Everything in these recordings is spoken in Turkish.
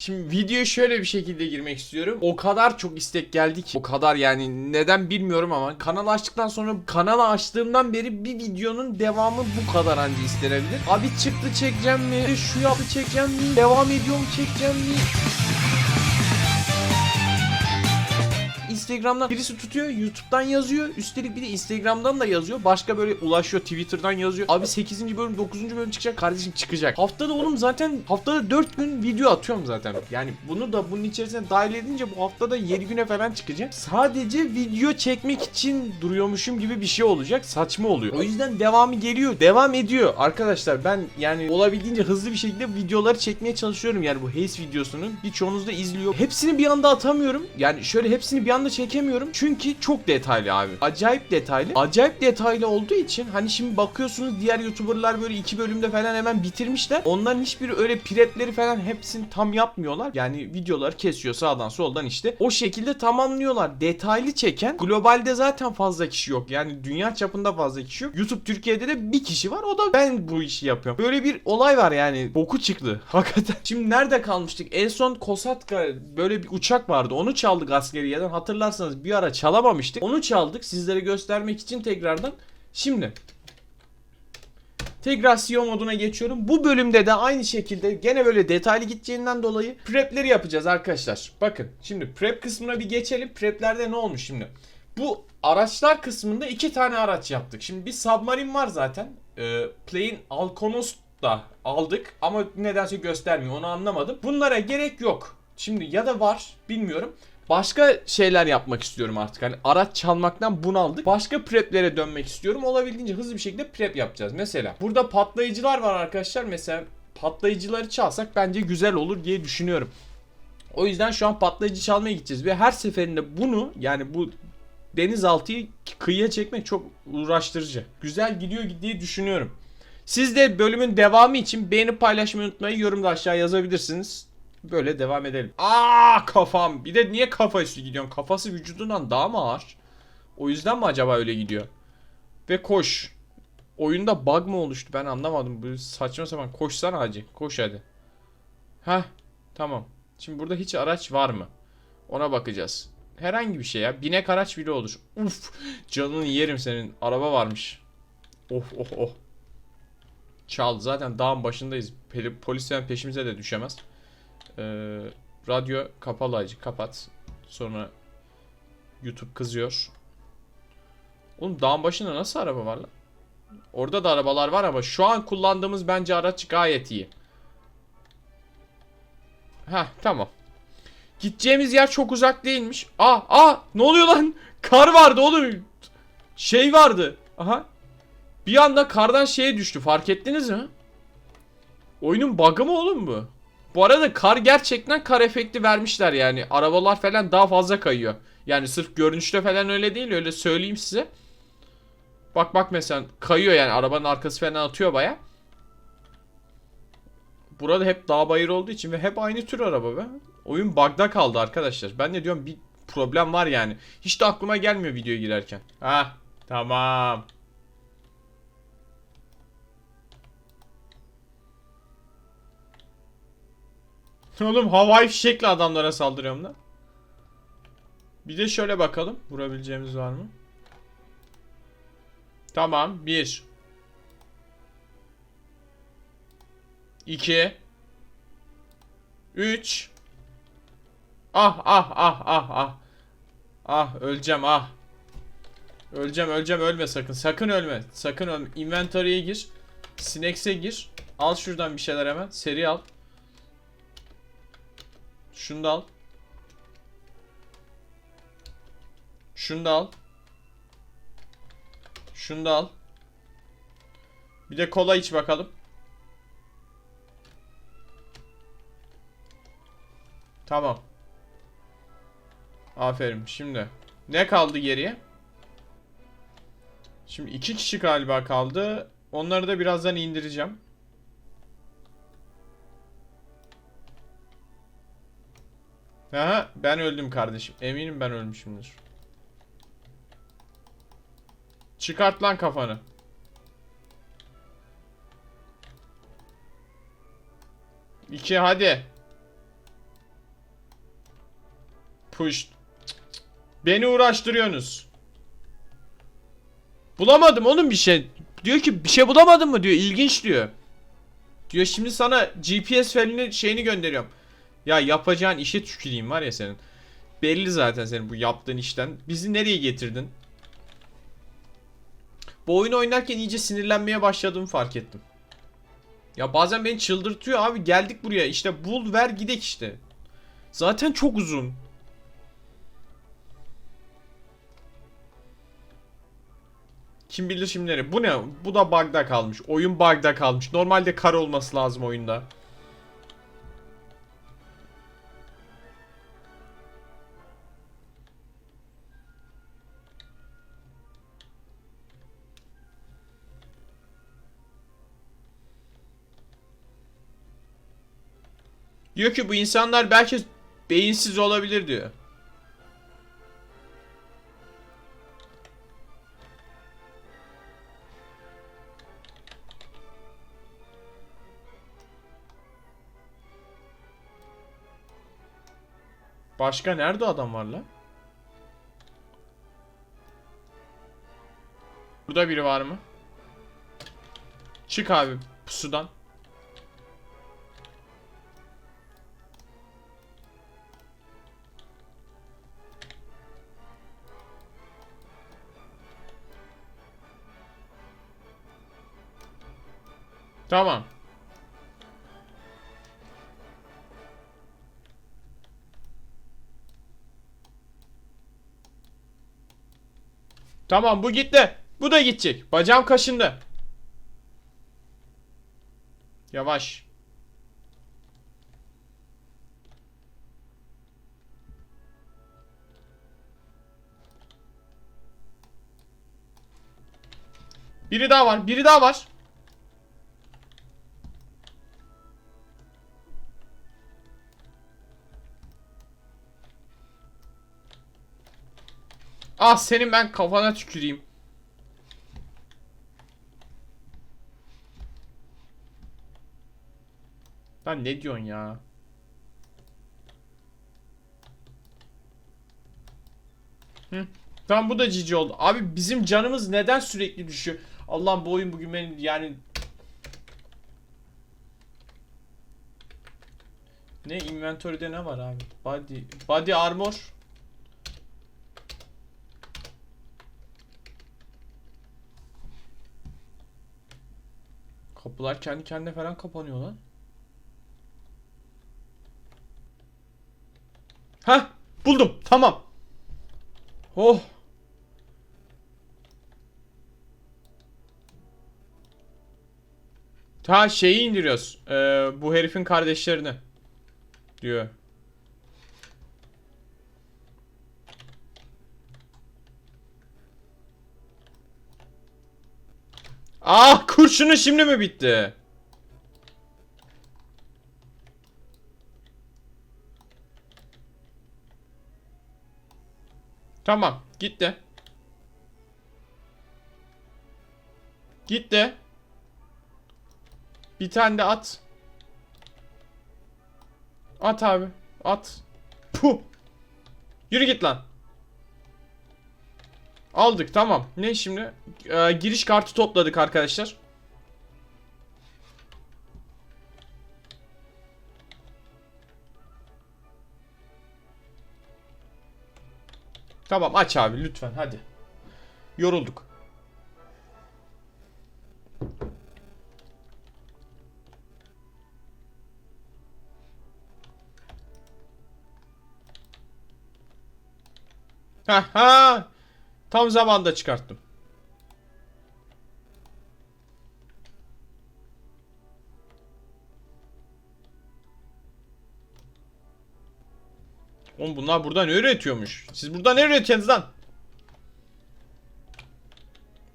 Şimdi videoya şöyle bir şekilde girmek istiyorum. O kadar çok istek geldi ki. O kadar yani neden bilmiyorum ama kanalı açtıktan sonra kanalı açtığımdan beri bir videonun devamı bu kadar anca istenebilir. Abi çıktı çekeceğim mi? Şu yaptı çekeceğim mi? Devam ediyorum çekeceğim mi? Instagram'dan birisi tutuyor, YouTube'dan yazıyor. Üstelik bir de Instagram'dan da yazıyor. Başka böyle ulaşıyor, Twitter'dan yazıyor. Abi 8. bölüm, 9. bölüm çıkacak. Kardeşim çıkacak. Haftada oğlum zaten haftada 4 gün video atıyorum zaten. Yani bunu da bunun içerisine dahil edince bu haftada 7 güne falan çıkacak. Sadece video çekmek için duruyormuşum gibi bir şey olacak. Saçma oluyor. O yüzden devamı geliyor. Devam ediyor. Arkadaşlar ben yani olabildiğince hızlı bir şekilde videoları çekmeye çalışıyorum. Yani bu Haze videosunun birçoğunuz da izliyor. Hepsini bir anda atamıyorum. Yani şöyle hepsini bir anda çekemiyorum. Çünkü çok detaylı abi. Acayip detaylı. Acayip detaylı olduğu için hani şimdi bakıyorsunuz diğer YouTuber'lar böyle iki bölümde falan hemen bitirmişler. Onların hiçbiri öyle prepleri falan hepsini tam yapmıyorlar. Yani videoları kesiyor sağdan soldan işte. O şekilde tamamlıyorlar. Detaylı çeken globalde zaten fazla kişi yok. Yani dünya çapında fazla kişi yok. YouTube Türkiye'de de bir kişi var. O da ben bu işi yapıyorum. Böyle bir olay var yani. Boku çıktı. Hakikaten. Şimdi nerede kalmıştık? En son Kosatka böyle bir uçak vardı. Onu çaldık askeriyeden. Hatırlarsanız bir ara çalamamıştık. Onu çaldık sizlere göstermek için tekrardan. Şimdi Tekrar CEO moduna geçiyorum. Bu bölümde de aynı şekilde gene böyle detaylı gideceğinden dolayı prepleri yapacağız arkadaşlar. Bakın şimdi prep kısmına bir geçelim. Preplerde ne olmuş şimdi? Bu araçlar kısmında iki tane araç yaptık. Şimdi bir submarine var zaten. Ee, Plain Alkonos da aldık ama nedense göstermiyor onu anlamadım. Bunlara gerek yok. Şimdi ya da var bilmiyorum. Başka şeyler yapmak istiyorum artık. Hani araç çalmaktan bunaldık. Başka preplere dönmek istiyorum. Olabildiğince hızlı bir şekilde prep yapacağız. Mesela burada patlayıcılar var arkadaşlar. Mesela patlayıcıları çalsak bence güzel olur diye düşünüyorum. O yüzden şu an patlayıcı çalmaya gideceğiz ve her seferinde bunu yani bu denizaltıyı kıyıya çekmek çok uğraştırıcı. Güzel gidiyor diye düşünüyorum. Siz de bölümün devamı için beğenip paylaşmayı unutmayın. Yorumda aşağı yazabilirsiniz. Böyle devam edelim. Aa kafam. Bir de niye kafa üstü gidiyorsun? Kafası vücudundan daha mı ağır? O yüzden mi acaba öyle gidiyor? Ve koş. Oyunda bug mı oluştu? Ben anlamadım. Bu saçma sapan. Koşsana hacı. Koş hadi. Heh. Tamam. Şimdi burada hiç araç var mı? Ona bakacağız. Herhangi bir şey ya. Binek araç bile olur. Uf. Canını yerim senin. Araba varmış. Oh oh oh. Çal. Zaten dağın başındayız. Peli- Polis yani peşimize de düşemez. Ee, radyo kapalı acı kapat. Sonra YouTube kızıyor. Oğlum dağın başında nasıl araba var lan? Orada da arabalar var ama şu an kullandığımız bence araç gayet iyi. Heh tamam. Gideceğimiz yer çok uzak değilmiş. Aa aa ne oluyor lan? Kar vardı oğlum. Şey vardı. Aha. Bir anda kardan şeye düştü. Fark ettiniz mi? Oyunun bug'ı mı oğlum bu? Bu arada kar gerçekten kar efekti vermişler yani. Arabalar falan daha fazla kayıyor. Yani sırf görünüşte falan öyle değil öyle söyleyeyim size. Bak bak mesela kayıyor yani arabanın arkası falan atıyor baya. Burada hep dağ bayır olduğu için ve hep aynı tür araba be. Oyun bug'da kaldı arkadaşlar. Ben de diyorum bir problem var yani. Hiç de aklıma gelmiyor videoya girerken. Ha tamam. Oğlum havai fişekle adamlara saldırıyorum da. Bir de şöyle bakalım. Vurabileceğimiz var mı? Tamam. Bir. İki. Üç. Ah ah ah ah ah. Ah öleceğim ah. Öleceğim öleceğim ölme sakın. Sakın ölme. Sakın ölme. Inventory'e gir. Sinex'e gir. Al şuradan bir şeyler hemen. Seri al. Şunu da al. Şunu da al. Şunu da al. Bir de kola iç bakalım. Tamam. Aferin. Şimdi ne kaldı geriye? Şimdi iki kişi galiba kaldı. Onları da birazdan indireceğim. Aha ben öldüm kardeşim. Eminim ben ölmüşümdür. Çıkart lan kafanı. İki hadi. Push. Beni uğraştırıyorsunuz. Bulamadım oğlum bir şey. Diyor ki bir şey bulamadın mı diyor. İlginç diyor. Diyor şimdi sana GPS felini şeyini gönderiyorum. Ya yapacağın işe tüküreyim var ya senin. Belli zaten senin bu yaptığın işten. Bizi nereye getirdin? Bu oyunu oynarken iyice sinirlenmeye başladığımı fark ettim. Ya bazen beni çıldırtıyor abi. Geldik buraya işte bul ver gidek işte. Zaten çok uzun. Kim bilir şimdi nereye. Bu ne? Bu da bug'da kalmış. Oyun bug'da kalmış. Normalde kar olması lazım oyunda. Diyor ki bu insanlar belki beyinsiz olabilir diyor. Başka nerede adam var lan? Burada biri var mı? Çık abi pusudan. Tamam. Tamam bu gitti. Bu da gidecek. Bacağım kaşındı. Yavaş. Biri daha var. Biri daha var. Ah senin ben kafana tüküreyim. Lan ne diyorsun ya? Tamam bu da cici oldu. Abi bizim canımız neden sürekli düşüyor? Allah'ım bu oyun bugün benim yani... Ne inventory'de ne var abi? Body, body armor. Kapılar kendi kendine falan kapanıyor lan. Hah buldum tamam. Oh. Ha şeyi indiriyoruz. Ee, bu herifin kardeşlerini. Diyor. Ah kurşunu şimdi mi bitti? Tamam gitti. Gitti. Bir tane de at. At abi. At. Puh. Yürü git lan. Aldık tamam. Ne şimdi? Ee, giriş kartı topladık arkadaşlar. Tamam aç abi lütfen hadi. Yorulduk. Ha ha. Tam zamanda çıkarttım. Oğlum bunlar burada ne üretiyormuş? Siz burada ne üretiyorsunuz lan?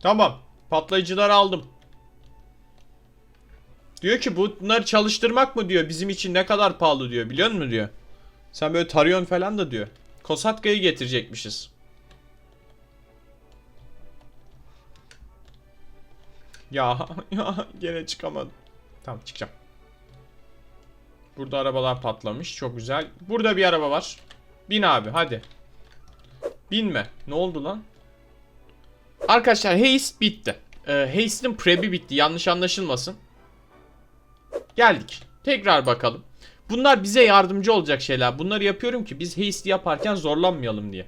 Tamam. Patlayıcıları aldım. Diyor ki bunları çalıştırmak mı diyor bizim için ne kadar pahalı diyor biliyor musun diyor. Sen böyle tarıyorsun falan da diyor. Kosatka'yı getirecekmişiz. Ya ya gene çıkamadım. Tamam çıkacağım. Burada arabalar patlamış. Çok güzel. Burada bir araba var. Bin abi hadi. Binme. Ne oldu lan? Arkadaşlar Haze bitti. Ee, Haze'nin prep'i bitti. Yanlış anlaşılmasın. Geldik. Tekrar bakalım. Bunlar bize yardımcı olacak şeyler. Bunları yapıyorum ki biz Haste yaparken zorlanmayalım diye.